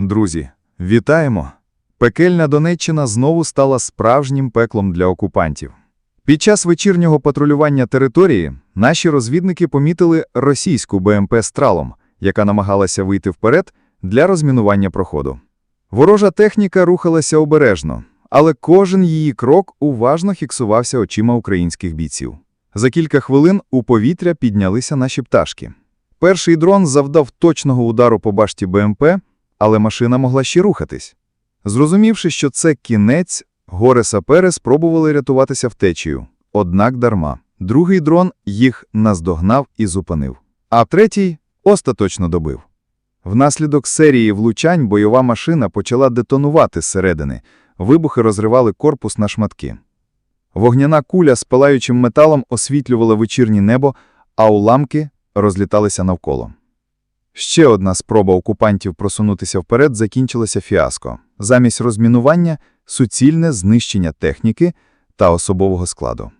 Друзі, вітаємо! Пекельна Донеччина знову стала справжнім пеклом для окупантів. Під час вечірнього патрулювання території наші розвідники помітили російську БМП «Стралом», яка намагалася вийти вперед для розмінування проходу. Ворожа техніка рухалася обережно, але кожен її крок уважно фіксувався очима українських бійців. За кілька хвилин у повітря піднялися наші пташки. Перший дрон завдав точного удару по башті БМП, але машина могла ще рухатись. Зрозумівши, що це кінець, горе-сапери спробували рятуватися втечею. Однак дарма. Другий дрон їх наздогнав і зупинив. А третій остаточно добив. Внаслідок серії влучань бойова машина почала детонувати зсередини. Вибухи розривали корпус на шматки. Вогняна куля з палаючим металом освітлювала вечірнє небо, а уламки розліталися навколо. Ще одна спроба окупантів просунутися вперед закінчилася фіаско. Замість розмінування – суцільне знищення техніки та особового складу.